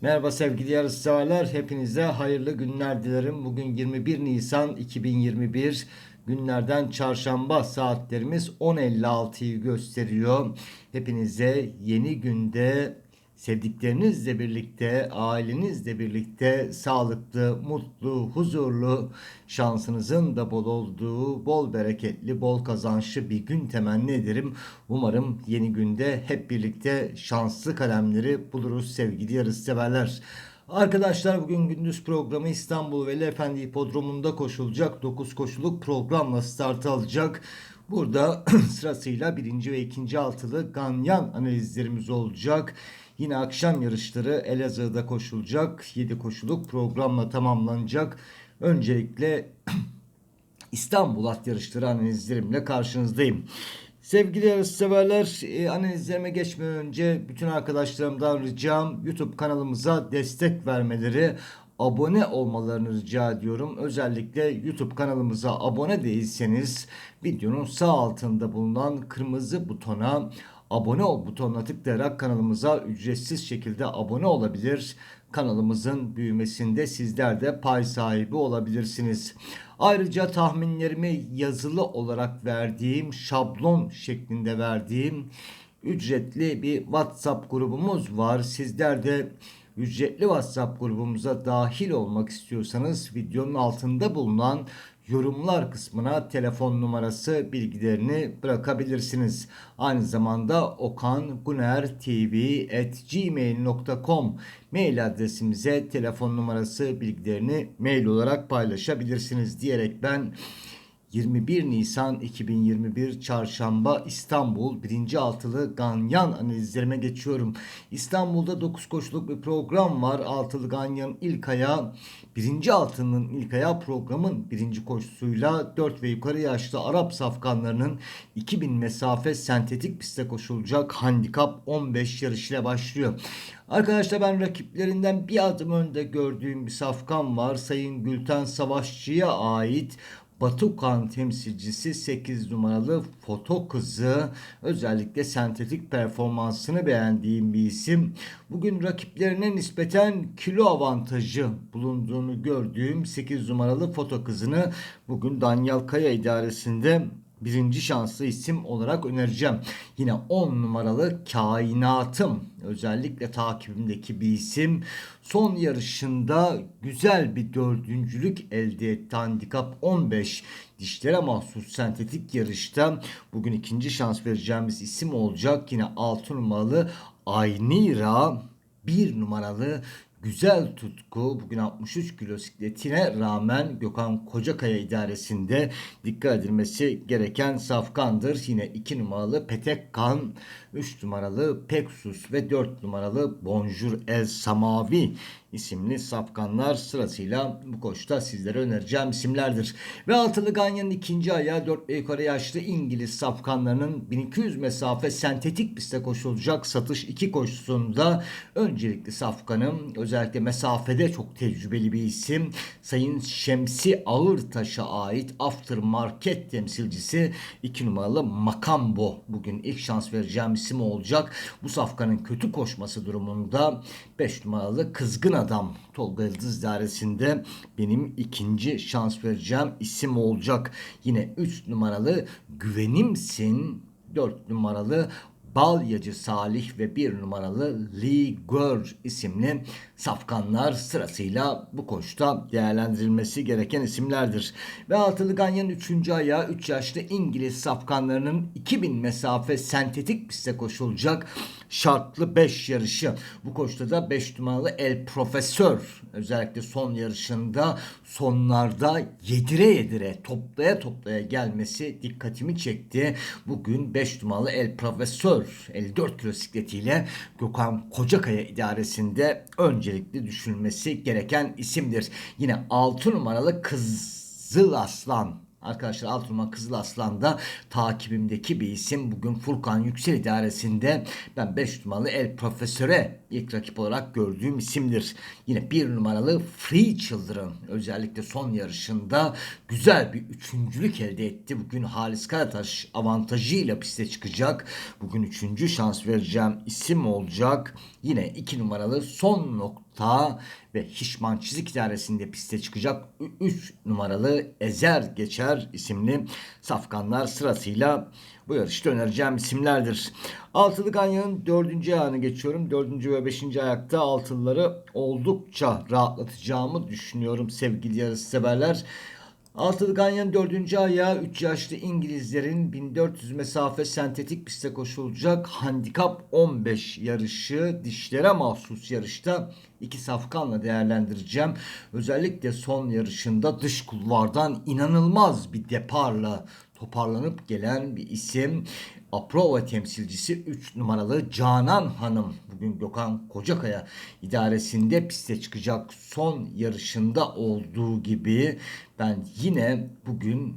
Merhaba sevgili yarışseverler. Hepinize hayırlı günler dilerim. Bugün 21 Nisan 2021 günlerden çarşamba saatlerimiz 10.56'yı gösteriyor. Hepinize yeni günde sevdiklerinizle birlikte, ailenizle birlikte sağlıklı, mutlu, huzurlu, şansınızın da bol olduğu, bol bereketli, bol kazançlı bir gün temenni ederim. Umarım yeni günde hep birlikte şanslı kalemleri buluruz sevgili yarışseverler. Arkadaşlar bugün gündüz programı İstanbul Veli Efendi Hipodromu'nda koşulacak 9 koşuluk programla start alacak. Burada sırasıyla birinci ve ikinci altılı ganyan analizlerimiz olacak. Yine akşam yarışları Elazığ'da koşulacak. 7 koşuluk programla tamamlanacak. Öncelikle İstanbul at yarışları analizlerimle karşınızdayım. Sevgili yarışseverler e, analizlerime geçmeden önce bütün arkadaşlarımdan ricam YouTube kanalımıza destek vermeleri abone olmalarını rica ediyorum. Özellikle YouTube kanalımıza abone değilseniz videonun sağ altında bulunan kırmızı butona abone ol butonuna tıklayarak kanalımıza ücretsiz şekilde abone olabilir. Kanalımızın büyümesinde sizler de pay sahibi olabilirsiniz. Ayrıca tahminlerimi yazılı olarak verdiğim, şablon şeklinde verdiğim ücretli bir WhatsApp grubumuz var. Sizler de ücretli WhatsApp grubumuza dahil olmak istiyorsanız videonun altında bulunan yorumlar kısmına telefon numarası bilgilerini bırakabilirsiniz. Aynı zamanda okangunertv@gmail.com mail adresimize telefon numarası bilgilerini mail olarak paylaşabilirsiniz diyerek ben 21 Nisan 2021 Çarşamba İstanbul 1. altılı Ganyan analizlerime geçiyorum. İstanbul'da 9 koşuluk bir program var. Altılı Ganyan ilk ayağı 1. altının ilk ayağı programın 1. koşusuyla 4 ve yukarı yaşlı Arap safkanlarının 2000 mesafe sentetik pistte koşulacak handikap 15 yarışıyla başlıyor. Arkadaşlar ben rakiplerinden bir adım önde gördüğüm bir safkan var. Sayın Gülten Savaşçı'ya ait Batukan temsilcisi 8 numaralı foto kızı özellikle sentetik performansını beğendiğim bir isim. Bugün rakiplerine nispeten kilo avantajı bulunduğunu gördüğüm 8 numaralı foto kızını bugün Daniel Kaya idaresinde birinci şanslı isim olarak önereceğim. Yine 10 numaralı kainatım özellikle takibimdeki bir isim. Son yarışında güzel bir dördüncülük elde etti. Handikap 15 dişlere mahsus sentetik yarışta bugün ikinci şans vereceğimiz isim olacak. Yine 6 numaralı Aynira bir numaralı güzel tutku bugün 63 kilo sikletine rağmen Gökhan Kocakaya idaresinde dikkat edilmesi gereken safkandır. Yine 2 numaralı Petek Kan, 3 numaralı Peksus ve 4 numaralı Bonjour El Samavi isimli safkanlar sırasıyla bu koşta sizlere önereceğim isimlerdir. Ve altılı Ganyan'ın ikinci ayağı 4 ve yukarı yaşlı İngiliz safkanlarının 1200 mesafe sentetik pistte koşulacak satış 2 koşusunda öncelikli safkanım özellikle mesafede çok tecrübeli bir isim. Sayın Şemsi Ağırtaş'a ait aftermarket temsilcisi 2 numaralı Makambo bugün ilk şans vereceğim isim olacak. Bu safkanın kötü koşması durumunda 5 numaralı Kızgın Adam Tolga Yıldız dairesinde benim ikinci şans vereceğim isim olacak. Yine 3 numaralı Güvenimsin 4 numaralı Balyacı Salih ve bir numaralı Lee Gör isimli safkanlar sırasıyla bu koşta değerlendirilmesi gereken isimlerdir. Ve altılı ganyanın 3. ayağı 3 yaşlı İngiliz safkanlarının 2000 mesafe sentetik pistte koşulacak şartlı 5 yarışı. Bu koşta da 5 numaralı El Profesör özellikle son yarışında sonlarda yedire yedire toplaya toplaya gelmesi dikkatimi çekti. Bugün 5 numaralı El Profesör 54 kilo sikletiyle Gökhan Kocakaya idaresinde öncelikli düşünülmesi gereken isimdir. Yine 6 numaralı Kızıl Aslan Arkadaşlar alt numara Kızıl Aslan'da takibimdeki bir isim. Bugün Furkan Yüksel idaresinde ben 5 numaralı El Profesör'e ilk rakip olarak gördüğüm isimdir. Yine 1 numaralı Free Children özellikle son yarışında güzel bir üçüncülük elde etti. Bugün Halis Karataş avantajıyla piste çıkacak. Bugün üçüncü şans vereceğim isim olacak. Yine 2 numaralı son nokta nokta ve Hişman Çizik idaresinde piste çıkacak 3 numaralı Ezer Geçer isimli safkanlar sırasıyla bu yarışta önereceğim isimlerdir. Altılı Ganyan'ın dördüncü ayağını geçiyorum. Dördüncü ve beşinci ayakta altılıları oldukça rahatlatacağımı düşünüyorum sevgili yarış severler. Altılı Ganyan 4. ayağı 3 yaşlı İngilizlerin 1400 mesafe sentetik piste koşulacak handikap 15 yarışı dişlere mahsus yarışta iki safkanla değerlendireceğim. Özellikle son yarışında dış kulvardan inanılmaz bir deparla toparlanıp gelen bir isim. Aprova temsilcisi 3 numaralı Canan Hanım. Bugün Gökhan Kocakaya idaresinde piste çıkacak son yarışında olduğu gibi ben yine bugün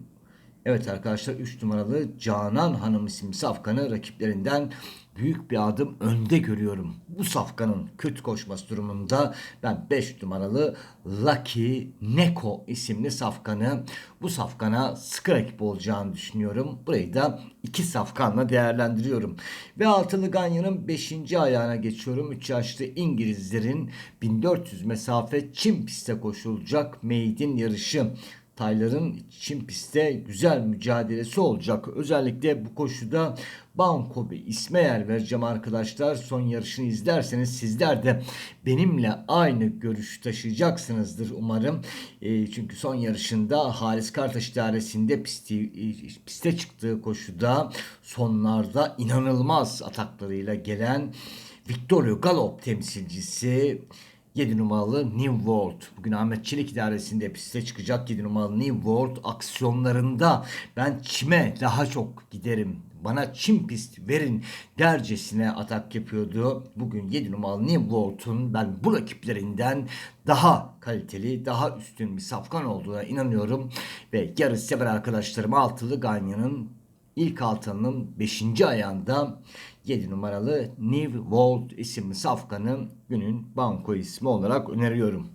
Evet arkadaşlar 3 numaralı Canan Hanım isimli safkanı rakiplerinden büyük bir adım önde görüyorum. Bu safkanın kötü koşması durumunda ben 5 numaralı Lucky Neko isimli safkanı bu safkana sıkı rakip olacağını düşünüyorum. Burayı da iki safkanla değerlendiriyorum. Ve altılı Ganyan'ın 5. ayağına geçiyorum. 3 yaşlı İngilizlerin 1400 mesafe Çin piste koşulacak maiden yarışı. Tayların Çin pistte güzel mücadelesi olacak. Özellikle bu koşuda Banko bir isme yer vereceğim arkadaşlar. Son yarışını izlerseniz sizler de benimle aynı görüş taşıyacaksınızdır umarım. E, çünkü son yarışında Halis Kartaş idaresinde pisti, e, piste çıktığı koşuda sonlarda inanılmaz ataklarıyla gelen Victorio Galop temsilcisi 7 numaralı New World. Bugün Ahmet Çelik idaresinde piste çıkacak 7 numaralı New World aksiyonlarında ben çime daha çok giderim. Bana çim pist verin dercesine atak yapıyordu. Bugün 7 numaralı New World'un ben bu rakiplerinden daha kaliteli, daha üstün bir safkan olduğuna inanıyorum. Ve yarış sever arkadaşlarım altılı Ganya'nın ilk altının 5. ayağında 7 numaralı New World isimli safkanın günün banko ismi olarak öneriyorum.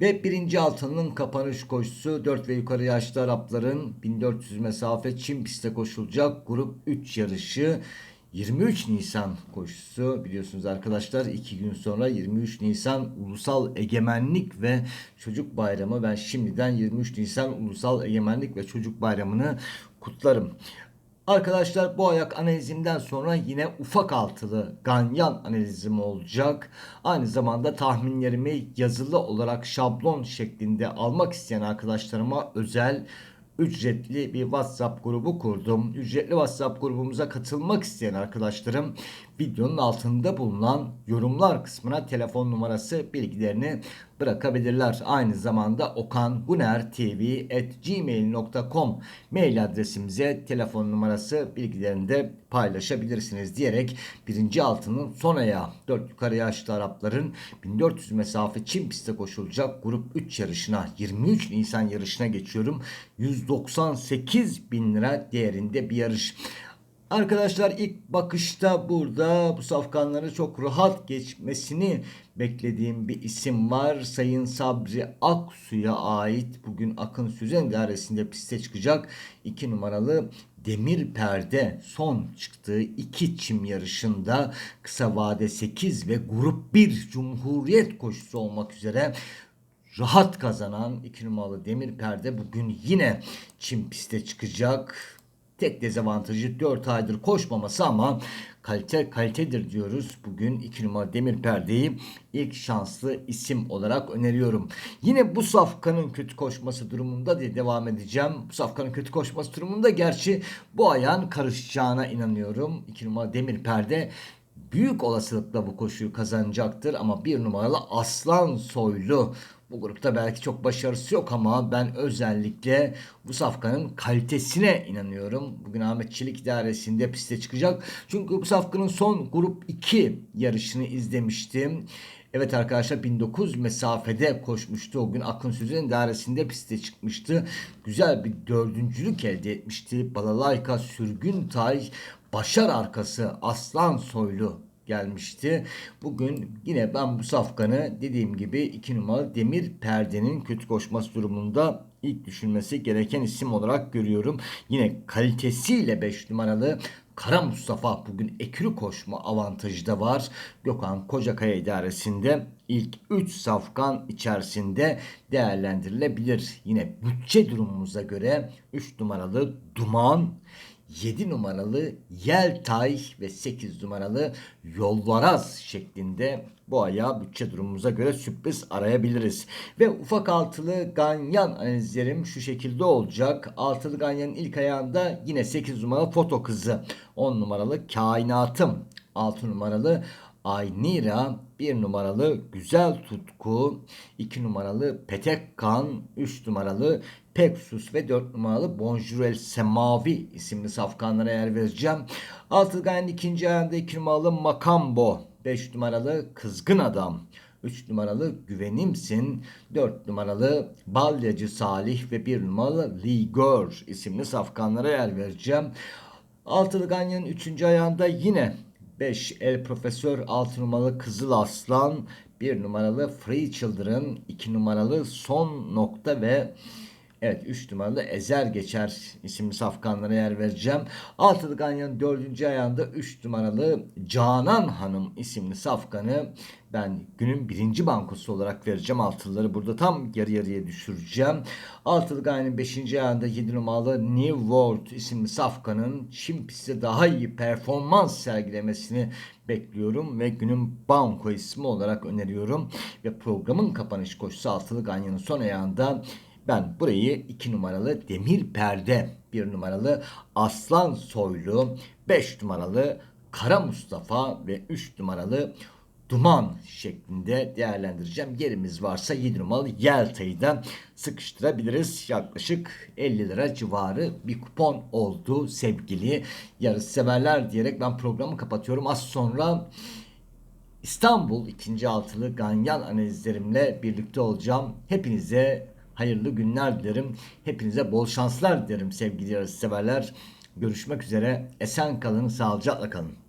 Ve birinci altının kapanış koşusu 4 ve yukarı yaşlı Arapların 1400 mesafe Çin pistte koşulacak grup 3 yarışı 23 Nisan koşusu biliyorsunuz arkadaşlar 2 gün sonra 23 Nisan Ulusal Egemenlik ve Çocuk Bayramı ben şimdiden 23 Nisan Ulusal Egemenlik ve Çocuk Bayramı'nı kutlarım. Arkadaşlar bu ayak analizimden sonra yine ufak altılı ganyan analizim olacak. Aynı zamanda tahminlerimi yazılı olarak şablon şeklinde almak isteyen arkadaşlarıma özel ücretli bir WhatsApp grubu kurdum. Ücretli WhatsApp grubumuza katılmak isteyen arkadaşlarım videonun altında bulunan yorumlar kısmına telefon numarası bilgilerini bırakabilirler. Aynı zamanda okanguner.tv@gmail.com mail adresimize telefon numarası bilgilerini de paylaşabilirsiniz diyerek birinci altının son ayağı 4 yukarı yaşlı Arapların 1400 mesafe Çin pistte koşulacak grup 3 yarışına 23 Nisan yarışına geçiyorum. 198 bin lira değerinde bir yarış. Arkadaşlar ilk bakışta burada bu safkanları çok rahat geçmesini beklediğim bir isim var. Sayın Sabri Aksu'ya ait bugün Akın Süzen idaresinde piste çıkacak 2 numaralı Demir Perde son çıktığı iki çim yarışında kısa vade 8 ve grup 1 Cumhuriyet koşusu olmak üzere rahat kazanan 2 numaralı Demir Perde bugün yine çim piste çıkacak. Tek dezavantajı 4 aydır koşmaması ama kalite kalitedir diyoruz. Bugün 2 numara Demir Perde'yi ilk şanslı isim olarak öneriyorum. Yine bu safkanın kötü koşması durumunda diye devam edeceğim. Bu safkanın kötü koşması durumunda gerçi bu ayağın karışacağına inanıyorum. 2 numara Demir Perde büyük olasılıkla bu koşuyu kazanacaktır ama bir numaralı Aslan Soylu bu grupta belki çok başarısı yok ama ben özellikle bu safkanın kalitesine inanıyorum. Bugün Ahmet Çelik idaresinde piste çıkacak. Çünkü bu safkanın son grup 2 yarışını izlemiştim. Evet arkadaşlar 1900 mesafede koşmuştu. O gün Akın Sözü'nün dairesinde piste çıkmıştı. Güzel bir dördüncülük elde etmişti. Balalayka Sürgün Tay Başar arkası Aslan Soylu gelmişti. Bugün yine ben bu safkanı dediğim gibi 2 numaralı Demir Perde'nin kötü koşması durumunda ilk düşünmesi gereken isim olarak görüyorum. Yine kalitesiyle 5 numaralı Kara Mustafa bugün ekürü koşma avantajı da var. Gökhan Kocakaya idaresinde ilk 3 safkan içerisinde değerlendirilebilir. Yine bütçe durumumuza göre 3 numaralı Duman, 7 numaralı Yeltay ve 8 numaralı Yolvaraz şeklinde bu aya bütçe durumumuza göre sürpriz arayabiliriz. Ve ufak altılı ganyan analizlerim şu şekilde olacak. Altılı ganyanın ilk ayağında yine 8 numaralı foto kızı, 10 numaralı kainatım, 6 numaralı Aynira, 1 numaralı Güzel Tutku, 2 numaralı Petek Kan, 3 numaralı Peksus ve 4 numaralı Bonjurel Semavi isimli safkanlara yer vereceğim. Altılı ikinci ayağında 2 numaralı Makambo, 5 numaralı Kızgın Adam, 3 numaralı Güvenimsin, 4 numaralı Balyacı Salih ve 1 numaralı Ligör isimli safkanlara yer vereceğim. Altılı Ganyan'ın 3. ayağında yine 5 El Profesör 6 numaralı Kızıl Aslan 1 numaralı Free Children 2 numaralı Son Nokta ve Evet 3 numaralı Ezer Geçer isimli safkanlara yer vereceğim. Altılı Ganyan'ın 4. ayağında 3 numaralı Canan Hanım isimli safkanı ben günün birinci bankosu olarak vereceğim. Altılıları burada tam yarı yarıya düşüreceğim. Altılı Ganyan'ın 5. ayağında 7 numaralı New World isimli safkanın Çin pistte daha iyi performans sergilemesini bekliyorum ve günün banko ismi olarak öneriyorum. Ve programın kapanış koşusu Altılı Ganyan'ın son ayağında ben burayı 2 numaralı Demir Perde, 1 numaralı Aslan Soylu, 5 numaralı Kara Mustafa ve 3 numaralı Duman şeklinde değerlendireceğim. Yerimiz varsa 7 numaralı Yelta'yı da sıkıştırabiliriz. Yaklaşık 50 lira civarı bir kupon oldu sevgili yarış severler diyerek ben programı kapatıyorum. Az sonra İstanbul ikinci altılı Ganyan analizlerimle birlikte olacağım. Hepinize hayırlı günler dilerim. Hepinize bol şanslar dilerim sevgili yarış severler. Görüşmek üzere. Esen kalın, sağlıcakla kalın.